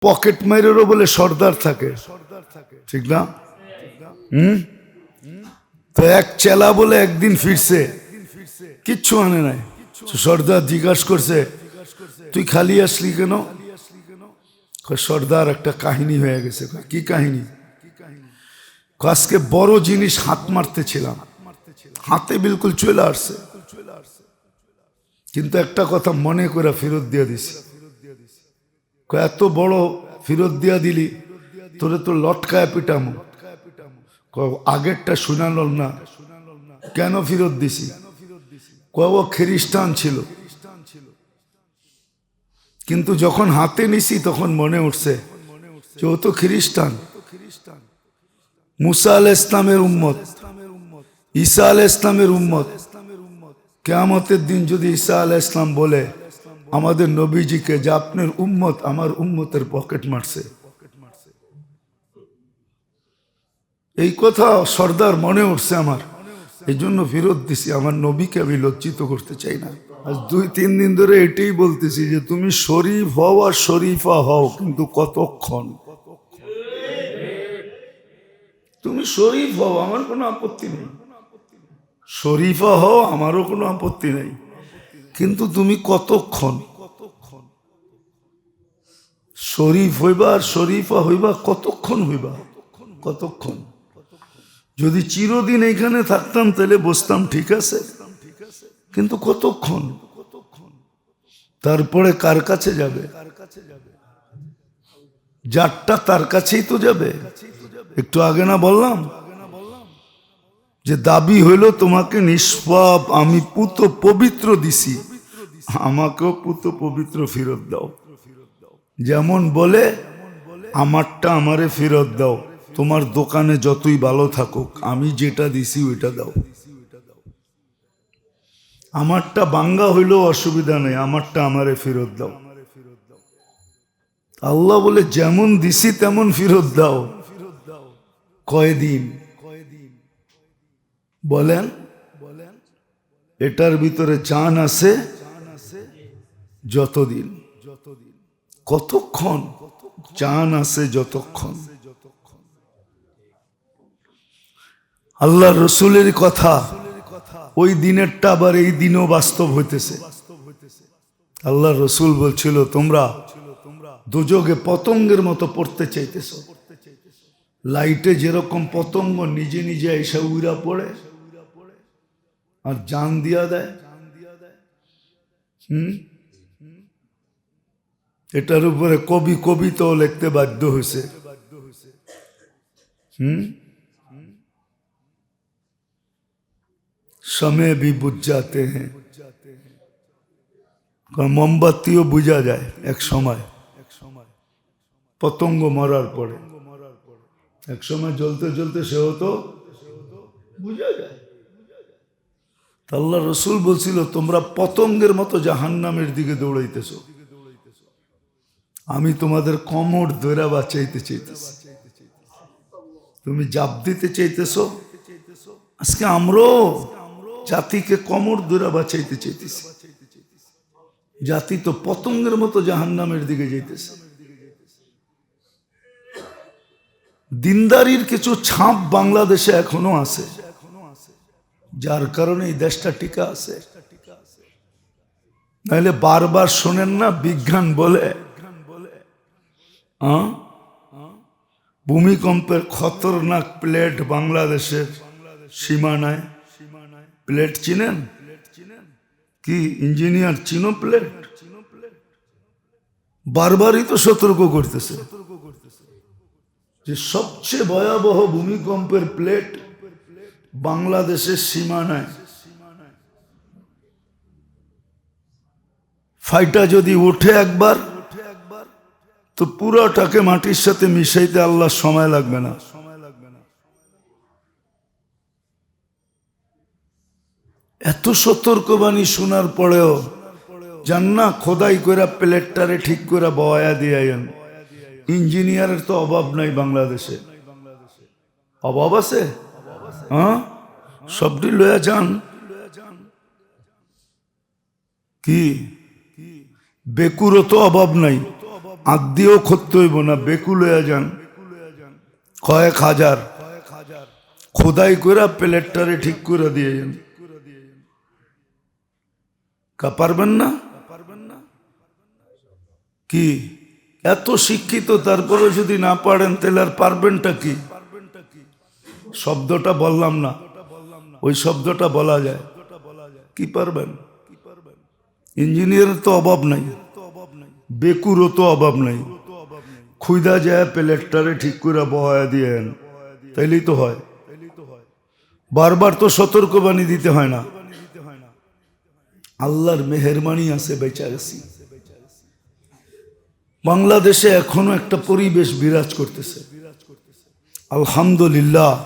Pocket মাইরেরও বলে সর্দার থাকে। সর্দার থাকে ঠিক না? হুম? তো এক চেলা বলে একদিন ফিরছে। কিচ্ছু আনে নাই। সর্দার জিজ্ঞাসা করছে, তুই খালি আসলি কেন? সর্দার, একটা কাহিনী হয়ে গেছে। কি কাহিনী? আজকে বড় জিনিস হাত মারতে মারতেছিলাম হাতে বিলকুল চলে আসছে। কিন্তু একটা কথা মনে করে ফেরত দিয়ে দিছি। এত বড় ফিরত দিয়া দিলি, তোরে তো লটকায় পিটামো। আগেরটা শুনাল না, কেন ফেরত দিছি? ও খ্রিস্টান ছিল। কিন্তু যখন হাতে নিছি, তখন মনে উঠছে যে ও তো খ্রিস্টান। মুসা আল ইসলামের উম্মত, ঈসা আল ইসলামের উম্মত। কেয়ামতের দিন যদি ঈসা আল ইসলাম বলে আমাদের নবীজিকে যে আপনার উম্মত, আমার উম্মতের পকেট মারছে। এই কথা সর্দার মনে উঠছে আমার। এই জন্য ফেরত দিছি, আমার নবীকে আমি লজ্জিত করতে চাই না। আজ দুই, তিন দিন ধরে এটাই বলতেছি যে, তুমি শরীফ হও আর শরীফা হও, কিন্তু কতক্ষণ? তুমি শরীফ হও, আমার কোনো আপত্তি নেই। শরীফা হও, আমারও কোনো আপত্তি নেই। কিন্তু তুমি কতক্ষণ? কতক্ষণ শরীফ হইবা আর শরীফা হইবা কতক্ষণ হইবা? কতক্ষণ? যদি চিরদিন এখানে থাকতাম, তাহলে বসতাম, ঠিক আছে? কিন্তু কতক্ষণ? তারপরে কার কাছে যাবে? যারটা তার কাছেই তো যাবে। একটু আগে না বললাম? যে দাবি হইল, তোমাকে নিষ্পাপ, আমি পুত পবিত্র দিছি। আমাকেও পুত পবিত্র ফেরত দাও। যেমন বলে, আমারটা আমারে ফেরত দাও। তোমার দোকানে যতই ভালো থাকুক, আমি যেটা দিছি ওইটা দাও। আমারটা বাঙ্গা হইলেও অসুবিধা নেই, আমারটা আমারে ফেরত দাও। আল্লাহ বলে, যেমন দিছি তেমন ফেরত দাও। কয়দিন? বলেন বলেন, এটার ভিতরে চান আছে? যতদিন, কতক্ষণ চান আছে যতক্ষণ। আল্লাহ রসুলের কথা ওই দিনেরটা আবার এই দিনও বাস্তব হইতেছে। আল্লাহ রসুল বলছিল, তোমরা দুযোগে পতঙ্গের মতো পড়তে চাইতেছ। লাইটে যেরকম পতঙ্গ নিজে নিজে এসে উইরা পড়ে আর জান দিয়া দেয়। হুম? এটার উপরে কবি কবিতাও লিখতে বাধ্য হয়েছে হুম समय भी बुझ जाते हैं কারণ মোমবাতিও বুঝা যায় এক সময় এক সময় পতঙ্গ মরার পরে এক সময় জ্বলতে জ্বলতে সে হতো বুঝা যায় তা আল্লাহ রসুল বলছিল তোমরা পতঙ্গের মতো জাহান্নামের দিকে দৌড়াইতেছ আমি তোমাদের কমর দৈরা বাঁচাইতে চাইতেছি। তুমি জাপ দিতে চাইতেছ? আজকে আমরাও জাতিকে কমর দৈরা বাঁচাইতে চাইতেছি। জাতি তো পতঙ্গের মতো জাহান্নামের দিকে যাইতেছে। দিনদারির কিছু ছাপ বাংলাদেশে এখনও আছে, যার কারণে এই দেশটা টিকা আছে। নাহলে বারবার শোনেন না, বিজ্ঞান বলে? ভূমিকম্পের খতরনাক প্লেট বাংলাদেশের সীমানায়। প্লেট চিনেন? কি, ইঞ্জিনিয়ার চিনো প্লেট? বারবারই তো সতর্ক করতেছে। যে সবচেয়ে ভয়াবহ ভূমিকম্পের প্লেট বাংলাদেশের সীমানায়। ফাইটা যদি ওঠে একবার তো পুরোটাকে মাটির সাথে মিশাইতে আল্লাহ সময় লাগবে না। এত সতর্কবাণী শোনার পরেও জান না খোদাই করে প্লেটটারে ঠিক করে বয়া দিয়ে ইঞ্জিনিয়ারের তো অভাব নাই বাংলাদেশে। অভাব আছে? হ্যাঁ? সবটি লয়া যান। কি? বেকুরও তো অভাব নাই। আদিও করতে হইব না, বেকুল হয়ে যান। কয়েক হাজার খোদাই করে প্লেটটারে ঠিক করে দিয়ে যান। কা পারবেন না? কি? এত শিক্ষিত, তারপরে যদি না পারেন, তাহলে আর পারবেনটা কি? শব্দটা বললাম না। ওই শব্দটা বলা যায়। কি পারবেন? ইঞ্জিনিয়ারের তো অভাব নাই। বেকুরও তো অভাব নাই। খুইদা যায়, প্লেটটারে ঠিক করে বহায়া দিয়েন। তাইলেই তো হয়। বারবার তো সতর্কবাণী দিতে হয় না। আল্লাহর মেহরবানি আছে বেচা গেছি বাংলাদেশে এখনও একটা পরিবেশ বিরাজ করতেছে। আলহামদুলিল্লাহ।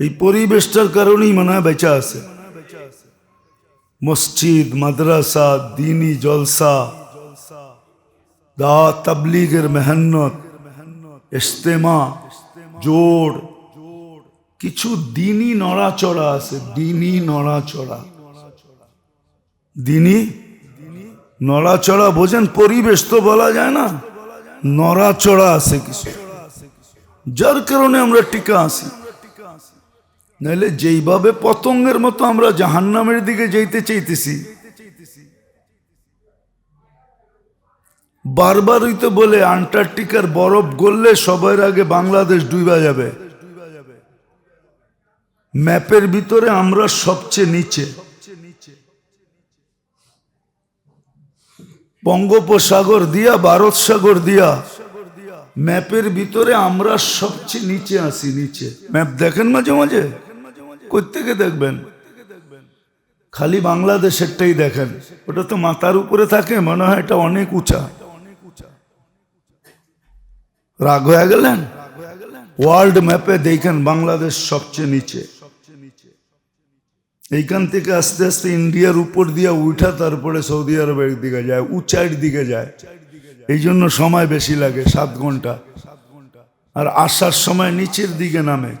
এই পরিবেশটার কারণেই মনে হয় বেচা আছে। মসজিদ, মাদ্রাসা, দিনী জলসা দা তাবলিগের মেহনত ইস্তেমা জোর। কিছু দিনই নড়াচড়া আছে, দিনই নড়াচড়া। দিনই নড়াচড়া বোঝেন, পরিবেশ তো বলা যায় না। নড়াচড়া আছে কিছু। যার কারণে আমরা টিকা আছি। নাহলে যেইভাবে পতঙ্গের মতো আমরা জাহান্নামের দিকে যেতে চাইতেছি বারবারই তো বলে আন্টার্কটিকার বরফ গললে সবার আগে বাংলাদেশ ডুবা যাবে। ম্যাপের ভিতরে আমরা সবচেয়ে নিচে। বঙ্গোপসাগর দিয়া, ভারত সাগর দিয়া, ম্যাপের ভিতরে আমরা সবচেয়ে নিচে আসি নিচে। ম্যাপ দেখেন মাঝে মাঝে? কোথেকে দেখবেন? খালি বাংলাদেশেরটাই দেখেন। ওটা তো মাথার উপরে থাকে, মনে হয় এটা অনেক উঁচা। রাগ হয়ে গেলেন? ওয়ার্ল্ড ম্যাপে দেখেন বাংলাদেশ সবচেয়ে নিচে। এইখান থেকে আস্তে আস্তে ইন্ডিয়ার উপর দিয়ে উঠা, তারপরে সৌদি আরবের দিকে যায় উঁচাইয়ের দিকে যায়। এই জন্য সময় বেশি লাগে, সাত ঘণ্টা। আর আসার সময় নিচের দিকে নামে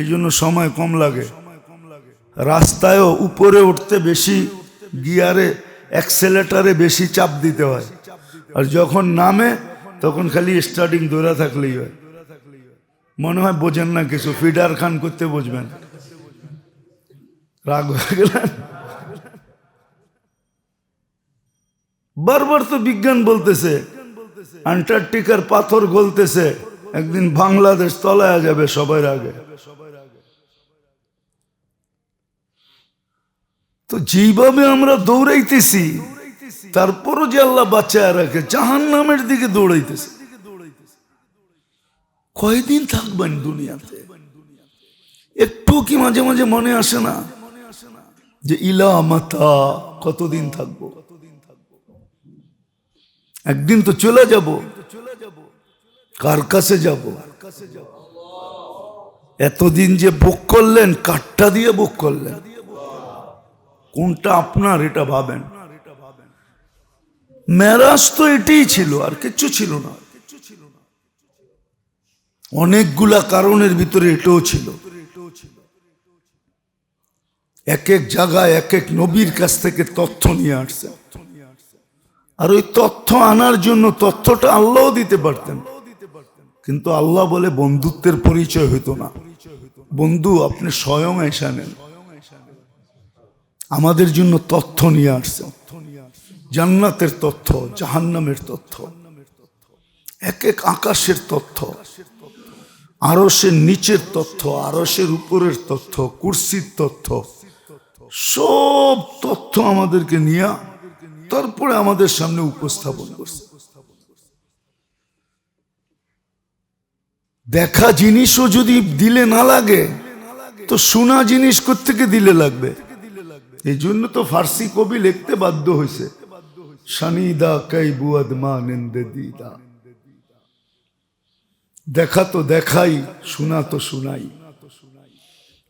এই জন্য সময় কম লাগে। রাস্তায়ও উপরে উঠতে বেশি গিয়ারে অ্যাক্সেলেটারে বেশি চাপ দিতে হয়। আর যখন নামে তখন খালি স্টার্টিং দৌড়া থাকলেই হয়। মনে হয় বোঝেন না কিছু, ফিডার খান করতে বুঝবেন। রাগ হয়ে গেলেন। বারবার তো বিজ্ঞান বলতেছে, আন্টার্কটিকার পাথর গলতেছে, একদিন বাংলাদেশ তলায় যাবে সবার আগে। তো যেইভাবে আমরা দৌড়াইতেছি তারপরও যে আল্লাহ বাচ্চায় রাখে জাহান নামের দিকে দৌড়াইতেছে। কয়দিন থাকবেন দুনিয়াতে? একটু কি মাঝে মাঝে মনে আসে না যে, ইলা মাতা, কতদিন থাকব? একদিন তো চলে যাব। কার কাছে যাব? এতদিন যে বুক করলেন, কাঠটা দিয়ে বুক করলেন। কোনটা আপনার, এটা ভাবেন? মেরাজ তো এটাই ছিল, আর কিচ্ছু ছিল না। অনেকগুলা কারণের ভিতরে এটাও ছিল। এক এক জায়গায় এক এক নবীর কাছ থেকে তথ্য নিয়ে আসছে। আর ওই তথ্য আনার জন্য তথ্যটা আল্লাহ দিতে পারতেন। কিন্তু আল্লাহ বলে বন্ধুত্বের পরিচয় হইতো না। বন্ধু, আপনি স্বয়ং এসা নেন। আমাদের জন্য তথ্য নিয়ে আসছে। জান্নাতের তথ্য, জাহান্নামের তথ্য, এক এক আকাশের তথ্য আরসের নিচের তথ্য আরসের উপরের তথ্য, কুর্সির তথ্য, সব তথ্য আমাদেরকে নিয়ে তারপরে আমাদের সামনে উপস্থাপন করছে। দেখা জিনিসও যদি দিলে না লাগে, তো শোনা জিনিস থেকে দিলে লাগবে? এই জন্য তো ফার্সি কবি লিখতে বাধ্য হয়েছে শানিদা কাই বুয়াদ মা নেন্দে দিদা। দেখা তো দেখাই, শোনা তো শোনাই।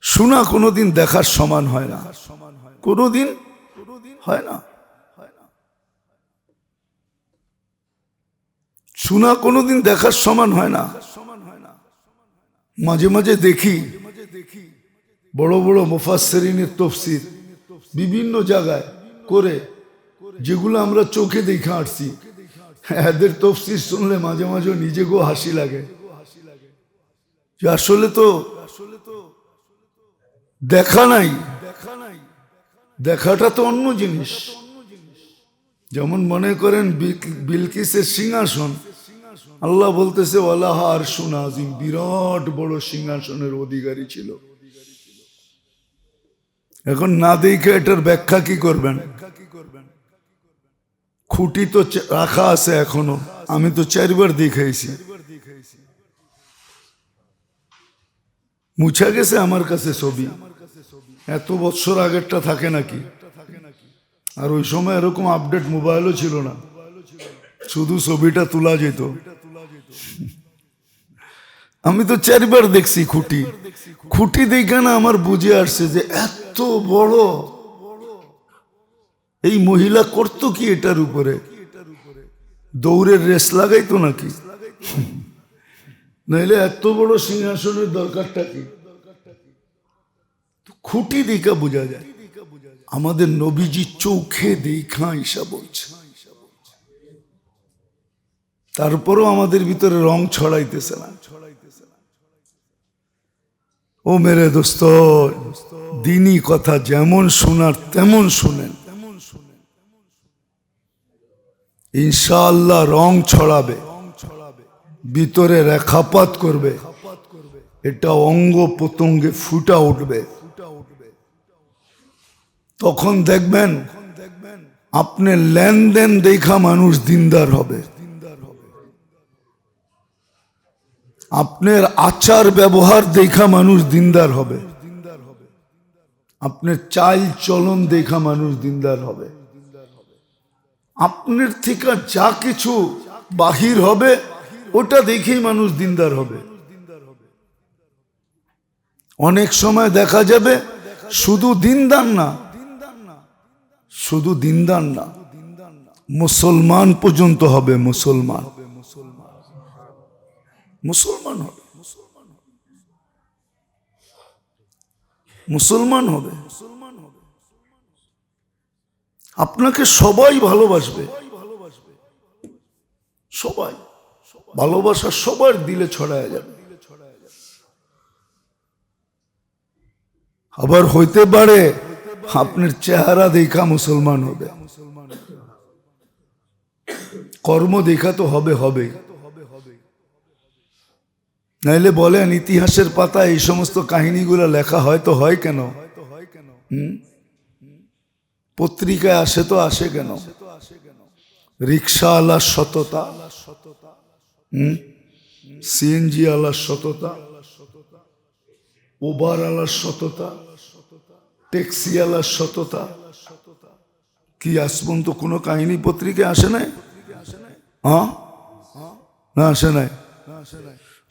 শোনা কোনোদিন দেখার সমান হয় না। কোনোদিন হয় না। শোনা কোনোদিন দেখার সমান হয় না। মাঝে মাঝে দেখি, বড় বড় মুফাসেরিনের তফসির বিভিন্ন জায়গায় করে যেগুলো আমরা চোখে দেখে আসছি এদের তফসির শুনলে মাঝে মাঝে নিজেকেও হাসি লাগে। যে আসলে তো দেখা নাই। দেখাটা তো অন্য জিনিস। যেমন মনে করেন বিলকিসের সিংহাসন। আল্লাহ বলতেছে আর আজিম বিরাট বড় সিংহাসনের অধিকারী ছিল। এখন না দেখে এটার ব্যাখ্যা কি করবেন ব্যাখ্যা কি করবেন? খুঁটি তো রাখা আছে এখনও। আমি তো চারবার দেখাইছি। মুছা গেছে আমার কাছে ছবি। এত বছর আগেরটা থাকে নাকি? আর ওই সময় এরকম আপডেট মোবাইলও ছিল না। শুধু ছবিটা তোলা যেত। আমি তো চারবার দেখছি খুঁটি। খুঁটি দেখে না আমার বুঝে আসছে যে এত বড় এই মহিলা করতো কি এটার উপরে? দৌড়ের রেস লাগাইতো নাকি? নাইলে এত বড় সিংহাসনের দরকারটা কি? খুঁটি দেখা বোঝা যায়। আমাদের নবীজি চোখে দেখা ঈশা বলছে। তারপরও আমাদের ভিতরে রং ছড়াইতেছে না। ও মেরে দোস্ত, দিনই কথা যেমন শোনার তেমন শুনেন। ইনশাআল্লাহ রং ছড়াবে, ভিতরে রেখাপাত করবে, এটা অঙ্গ প্রত্যঙ্গে ফুটা উঠবে। তখন দেখবেন আপনি লেনদেন দেখা মানুষ দিনদার হবে। আপনার আচার ব্যবহার দেখা মানুষ দিনদার হবে। আপনার চাল চলন দেখা মানুষ দিনদার হবে। আপনার থেকে যা কিছু বাহির হবে, ওটা দেখেই মানুষ দিনদার হবে। অনেক সময় দেখা যাবে, শুধু দিনদার না, শুধু দিনদার না, মুসলমান পর্যন্ত হবে মুসলমান। মুসলমান হবে। মুসলমান হবে। আপনাকে সবাই ভালোবাসবে। সবাই। ভালোবাসা সবার দিলে ছড়ায় যাবে। আবার হইতে পারে আপনার চেহারা দেখা মুসলমান হবে। কর্ম দেখা তো হবে হবে। নাইলে বলেন ইতিহাসের পাতায় এই সমস্ত কাহিনীগুলো লেখা হয়তো হয় তো হয় কেন? হুম? পত্রিকায় আসে তো আসে কেন? রিক্সা আলার সততা, হুম? সিএনজি আলার সততা ওবার আলার সততা ট্যাক্সি আলার সততা। কি, আজ পর্যন্ত কোনো কাহিনী পত্রিকায় আসে নাই? হ্যাঁ? না, আসে নাই।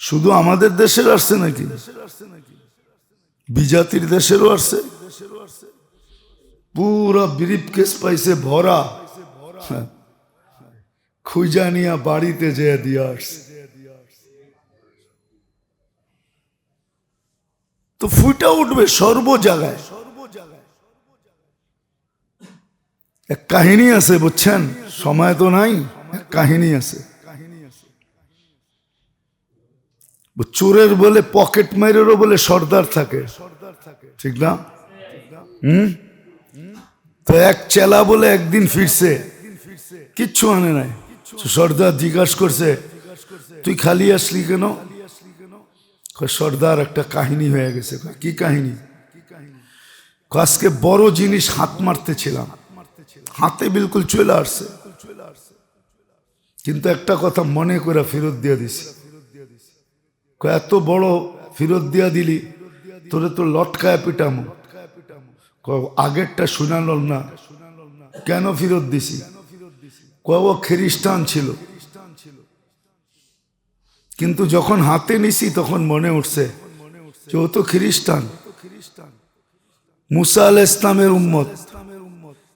শুধু আমাদের দেশের আসছে নাকি? বিজাতির দেশেরও আসছে। পুরা ব্রিফ কেস পাইছে ভরা। খুঁজা নিয়া বাড়িতে যেয়ে দিয়া তো ফুটা উঠবে সর্ব জায়গায়। এক কাহিনী আছে, বুঝছেন? সময় তো নাই কাহিনী আছে। চোরের বলে পকেট মাইরেরও বলে সর্দার থাকে সর্দার থাকে। ঠিক না? হুম? তো এক চেলা বলে একদিন ফিরছে। কিচ্ছু আনে নাই। সর্দার জিজ্ঞাসা করছে তুই খালি আসলি কেন? সর্দার একটা কাহিনী হয়ে গেছে। কি কাহিনী? আজকে বড় জিনিস হাত মারতে মারতেছিলাম হাতে বিলকুল চলে আসছে। কিন্তু একটা কথা মনে করে ফেরত দিয়ে কয়, এত বড় ফেরত দিয়া দিলি তোরে তো লটকায় পিটামো। আগেরটা শুনাল না। কেন ফেরত দিছি? ও খ্রিস্টান ছিল। কিন্তু যখন হাতে নিছি, তখন মনে উঠছে যে ও তো খ্রিস্টান। মুসা আল ইসলামের উম্মত,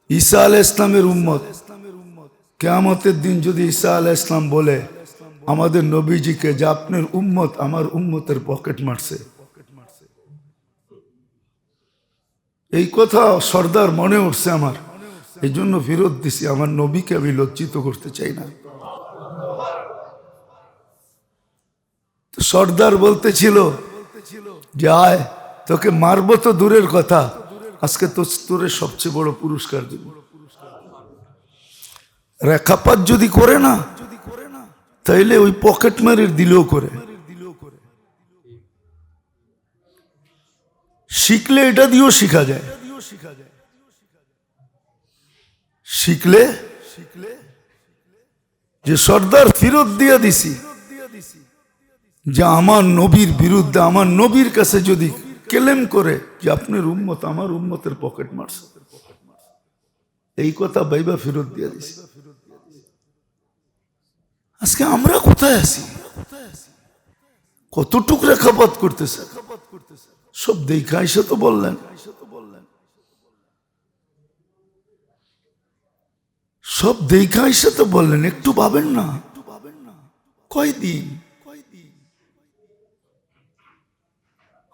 ঈসা আল ইসলামের উম্মত। কেয়ামতের দিন যদি ঈসা আল ইসলাম বলে, আমাদের নবীজিকে যে আপনার উম্মত, আমার উম্মতের পকেট মারছে। এই কথা সর্দার মনে উঠছে আমার। এই জন্য ফেরত দিছি। আমার নবীকে আমি লজ্জিত করতে চাই না। সর্দার বলতেছিল যে, আয়, তোকে মারব তো দূরের কথা। আজকে তো তোরে সবচেয়ে বড় পুরস্কার দিব। রেখাপাত যদি করে না, তাইলে ওই পকেট মারির দিলেও করে। শিখলে এটা দিয়েও শিখা যায়। শিখলে যে সর্দার ফিরত দিয়ে দিছি, যে আমার নবীর বিরুদ্ধে, আমার নবীর কাছে যদি কেলেম করে যে আপনার উম্মত আমার উম্মতের পকেট মারছে। এই কথা বাইবা ফেরত দিয়ে দিছি। আজকে আমরা কোথায় আছি? কতটুক রেখাপাত করতেছে? সব দেখা এসে তো বললেন। সব দেখা এসে তো বললেন, একটু ভাবেন না। কয়দিন?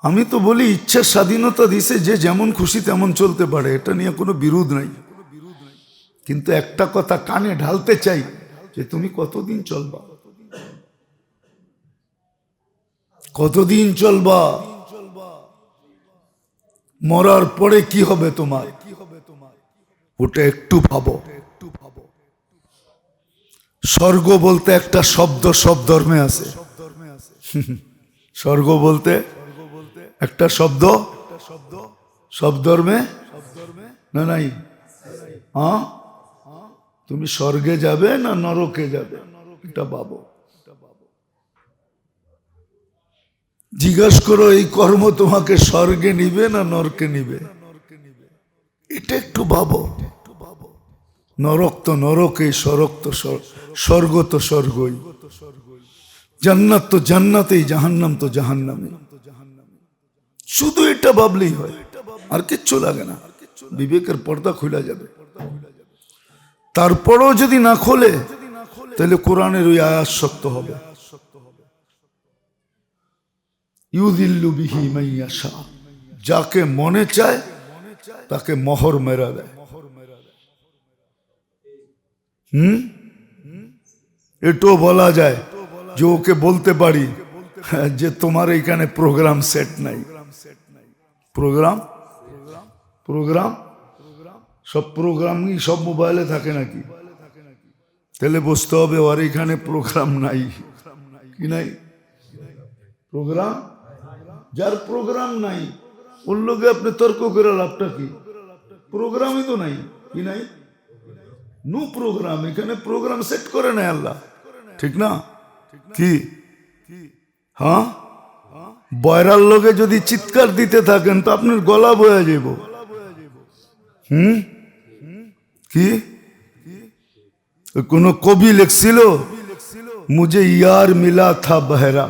আমি তো বলি, ইচ্ছা স্বাধীনতা দিছে, যে যেমন খুশি তেমন চলতে পারে, এটা নিয়ে কোনো বিরোধ নাই। কিন্তু একটা কথা কানে ঢালতে চাই, যে তুমি কতদিন চলবা? কতদিন চলবা? মরার পরে কি হবে তোমার? কি হবে তোমার ওটা একটু ভাবো। একটু ভাবো স্বর্গ বলতে একটা শব্দ সব ধর্মে আছে। স্বর্গ বলতে একটা শব্দ শব্দ সব ধর্মে? না, নাই। হ্যাঁ তুমি স্বর্গে যাবে না নরকে যাবে? এটা ভাবো। জিজ্ঞাসা করো, এই কর্ম তোমাকে স্বর্গে নিবে না নরকে নিবে? এটা একটু ভাবো। নরক তো নরকে স্বরক তো স্বর- স্বর্গ তো স্বর্গই। জান্নাত তো জান্নাতেই, জাহান্নাম তো জাহান্নামে শুধু এটা ভাবলেই হয়, আর কিচ্ছু লাগে না। বিবেকের পর্দা খুলে যাবে। তারপরও যদি না খোলে, তাহলে কোরআনের ওই আয়াস শক্ত হবে। যাকে মনে চায়, তাকে মোহর মেরা দেয়। হুম? এটাও বলা যায় যে ওকে বলতে পারি যে তোমার এইখানে প্রোগ্রাম সেট নাই। প্রোগ্রাম? প্রোগ্রাম? সব প্রোগ্রামই সব মোবাইলে থাকে নাকি? তাহলে বুঝতে হবে ওর এখানে প্রোগ্রাম নাই। কি নাই? প্রোগ্রাম? যার প্রোগ্রাম নাই ওর লোকে আপনি তর্ক করে লাভটা কি প্রোগ্রামই তো নাই কি নাই নো প্রোগ্রাম এখানে প্রোগ্রাম সেট করে নেয় আল্লাহ ঠিক না কি হ্যাঁ বয়রার লোকে যদি চিৎকার দিতে থাকেন তো আপনার গলা বয়ে যাব হুম কি কোনো কবি লিখছিল মুঝে ইয়ার মিলা থা বহরা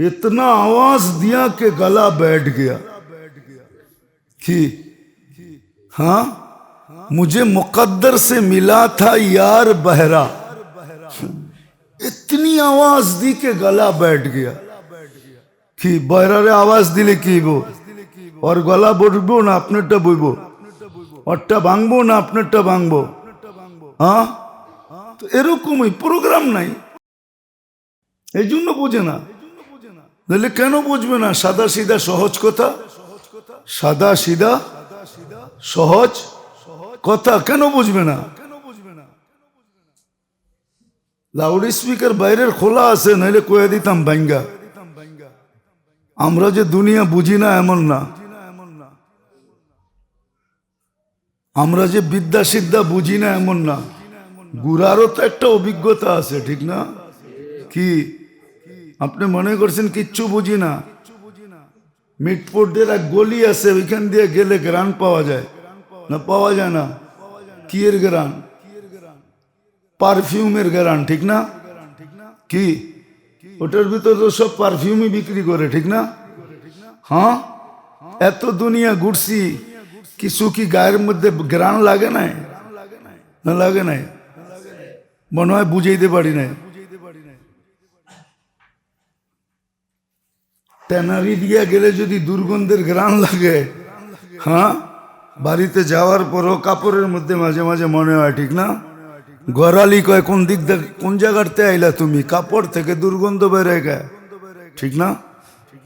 इतना आवाज दिया कि गला बैठ गया कि हाँ मुझे मुकद्दर से मिला था यार बहरा इतनी आवाज दी के गला बैठ गया কি বয়রারে আওয়াজ দিলে কি হইব ওর গলা বসবো না আপনারটা বইব ওরটা ভাঙবো না আপনারটা ভাঙবো হ্যাঁ তো এরকমই প্রোগ্রাম নাই এই জন্য বোঝে না তাহলে কেন বুঝবে না? সাদা সিধা সহজ কথা? সাদা সিধা সহজ কথা কেন বুঝবে না? লাউড স্পিকার বাইরের খোলা আছে, নাহলে কয়ে দিতাম বাঙ্গা আমরা যে দুনিয়া বুঝি না, এমন না। আমরা যে বিদ্যা সিদ্ধা বুঝি না, এমন না। গুড়ারও তো একটা অভিজ্ঞতা আছে, ঠিক না? কি? আপনি মনে করছেন কিচ্ছু বুঝি না? মিটপোর্টের এক গলি আছে, ওইখান দিয়ে গেলে গ্রান পাওয়া যায়। না, পাওয়া যায় না। কি এর গ্রান? পারফিউমের গ্রান, ঠিক না? কি? ওটার ভিতর তো সব পারফিউমই বিক্রি করে, ঠিক না? হ্যাঁ? এত দুনিয়া ঘুরছি, কিছু কি গায়ের মধ্যে গ্রান লাগে নাই? না, লাগে নাই। মনে হয় বুঝাইতে পারি নাই। ট্যানারি দিয়ে গেলে যদি দুর্গন্ধের গ্রান লাগে হ্যাঁ? বাড়িতে যাওয়ার পরও কাপড়ের মধ্যে মাঝে মাঝে মনে হয়, ঠিক না? গড়ালি কয়, কোন দিক কোন জায়গাতে আইলা তুমি? কাপড় থেকে দুর্গন্ধ বেড়ে গে ঠিক না?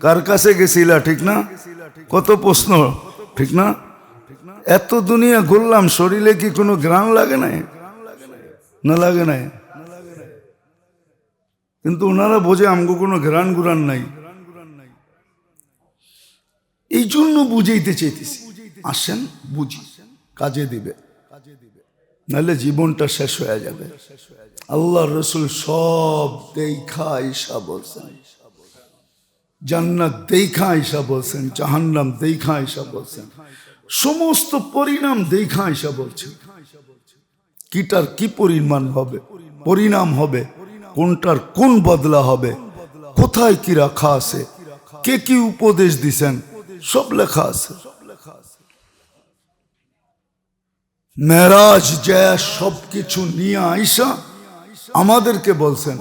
কার কাছে গেছিলা, ঠিক না? কত প্রশ্ন, ঠিক না? এত দুনিয়া ঘুরলাম, শরীরে কি কোনো গ্রাম লাগে নাই? না লাগে নাই। কিন্তু ওনারা বোঝে, আমগো কোনো ঘ্রাণ গুরান নাই। এই জন্য বুঝাইতে চাইতেছি। আসেন, বুঝি, কাজে দিবে। নাহলে জীবনটা শেষ হয়ে যাবে। আল্লাহ রসুল সব দেখা ঈশা বলছেন। জান্নাত দেখা ঈশা বলছেন, জাহান্নাম দেখা ঈশা বলছেন। সমস্ত পরিণাম দেখা ঈশা বলছেন। কিটার কি পরিমাণ হবে? পরিণাম হবে? কোনটার কোন বদলা হবে? কোথায় কি রাখা আছে? কে কি উপদেশ দিছেন? সব লেখা আছে। মেরাজ জয়া সবকিছু নিয়ে আইসা আমাদেরকে বলছেন,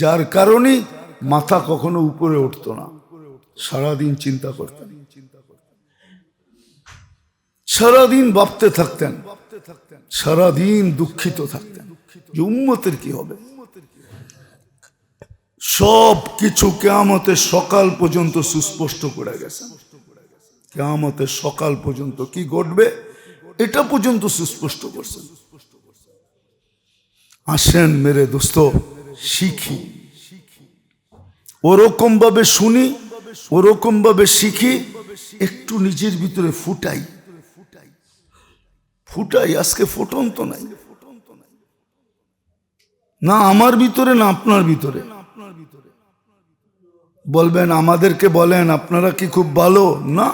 যার কারণে মাথা কখনো উপরে উঠতো না। সারাদিন চিন্তা করতেন। সারাদিন ভাবতে থাকতেন, সারাদিন দুঃখিত থাকতেন যে উম্মতের কি হবে। সব কিছু কেয়ামতের সকাল পর্যন্ত সুস্পষ্ট করে গেছেন। কেয়ামতের সকাল পর্যন্ত কি ঘটবে, এটা পর্যন্ত সুস্পষ্ট করছেন আসেন মেরে দোস্ত, শিখি। ওরকম ভাবে শুনি ওরকম ভাবে শিখি, একটু নিজের ভিতরে ফুটাই। ফুটাই, আজকে ফুটন তো নাই। না আমার ভিতরে, না আপনার ভিতরে। বলবেন, আমাদেরকে বলেন, আপনারা কি খুব ভালো? না।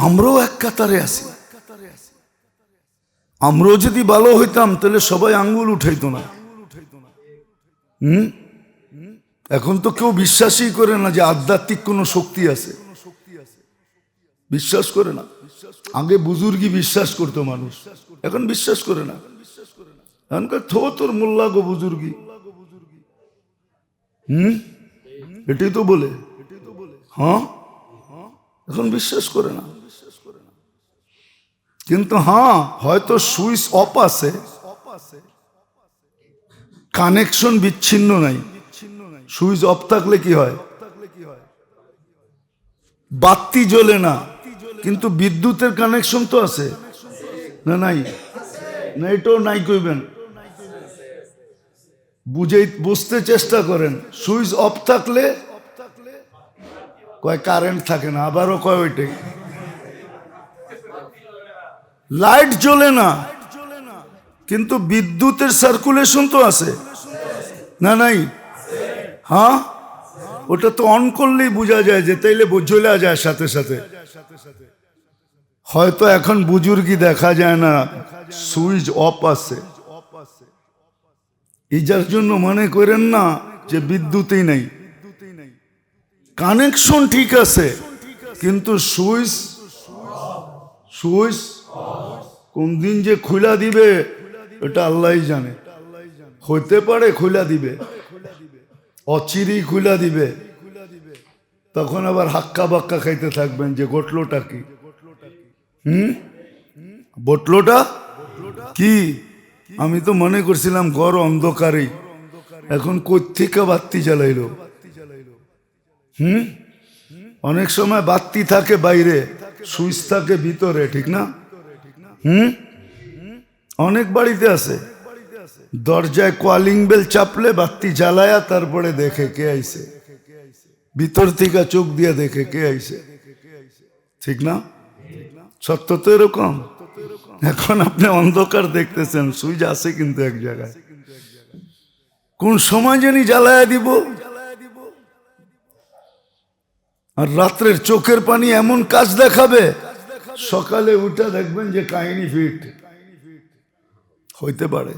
আমরাও এক কাতারে আছি। আমরাও যদি ভালো হইতাম, তাহলে সবাই আঙ্গুল উঠাইতো না। হুম? এখন তো কেউ বিশ্বাসই করে না যে আধ্যাত্মিক কোনো শক্তি আছে। বিশ্বাস করে না। আগে বুজুর্গি বিশ্বাস করতো মানুষ। এখন বিশ্বাস করে না। এখনকার থো তোর মোল্লা গো বুজুর্গি। হুম? এটাই তো বলে। হ্যাঁ? এখন বিশ্বাস করে না। কিন্তু হ্যাঁ হয়তো সুইচ অফ আছে। কানেকশন বিচ্ছিন্ন নাই। সুইচ অফ থাকলে কি হয়? বাতি জ্বলে না। কিন্তু বিদ্যুতের কানেকশন তো আছে। না, নাই? না, এটাও নাই কইবেন। বুঝে বুঝতে চেষ্টা করেন। সুইচ অফ থাকলে কয় কারেন্ট থাকে না, আবারও কয় ওইটাই। লাইট জ্বলে না। কিন্তু বিদ্যুতের সার্কুলেশন তো আছে। না নাই? হ্যাঁ? ওটা তো অন করলেই বোঝা যায় যে তাইলে জ্বলে যায় সাথে সাথে। হয়তো এখন বুজুর্গি দেখা যায় না, সুইচ অফ আছে। ইজার জন্য মনে করেন না যে বিদ্যুৎই নেই। কানেকশন ঠিক আছে, কিন্তু সুইচ সুইচ কোন দিন যে খুলা দিবে, এটা আল্লাহ জানে। হইতে পারে খুলা দিবে অচিরি খুলা দিবে। তখন আবার হাক্কা বাক্কা খাইতে থাকবেন যে গটলোটা কি? হুম? বটলোটা? কি? আমি তো মনে করছিলাম ঘর অন্ধকারেই। এখন কোথেকে বাত্তি জ্বালাইলো। হুম? অনেক সময় বাত্তি থাকে বাইরে, সুইচ থাকে ভিতরে, ঠিক না? হুম? অনেক বাড়িতে আছে। দরজায় কলিং বেল চাপলে বাত্তি জ্বালায়া তারপরে দেখে কে আইছে। ভিতর থেকে চোখ দিয়ে দেখে কে আইছে। ঠিক না? সত্য তো এরকম। এখন আপনি অন্ধকার দেখতেছেন, সুইচ আছে কিন্তু এক জায়গায়। কোন সময় জানি জ্বালায়া দিব। আর রাত্রের চোখের পানি এমন কাজ দেখাবে সকালে উঠে দেখবেন যে কাহিনী ফিট হইতে পারে।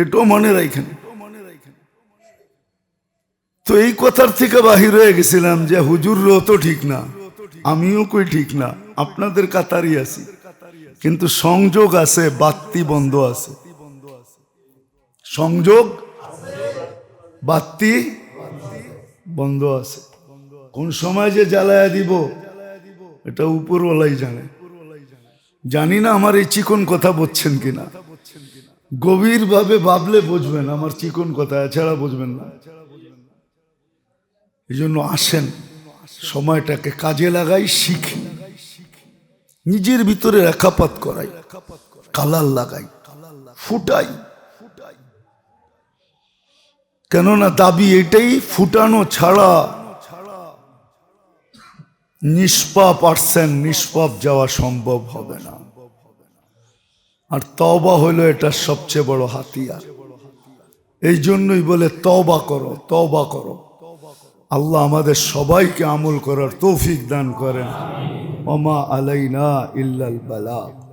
এটাও মনে রাখেন তো এই কথার থেকে বাহির হয়ে গেছিলাম যে হুজুরও তো ঠিক না, আমিও কই ঠিক না, আপনাদের কাতারই আছি। কিন্তু সংযোগ আছে, বাত্তি বন্ধ আছে। সংযোগ বাত্তি বন্ধ আছে। কোন সময় যে জ্বালায়া দিব এটা উপরওয়ালাই জানে। জানি না আমার এই চিকন কথা বলছেন কিনা। গভীরভাবে ভাবলে বুঝবেন, আমার চিকন কথা, এছাড়া বুঝবেন না। এই জন্য আসেন, সময়টাকে কাজে লাগাই, শিখি। নিজের ভিতরে রেখাপাত করাই কালার লাগাই, ফুটাই। কেননা দাবি এটাই, ফুটানো ছাড়া নিষ্পাপ আসছেন নিষ্পাপ যাওয়া সম্ভব হবে না। আর তবা হলো এটা সবচেয়ে বড় হাতিয়ার। এই জন্যই বলে তবা করো তবা করো। আল্লাহ আমাদের সবাইকে আমল করার তৌফিক দান করেন। ওমা আলাইনা ইল্লাল বালা।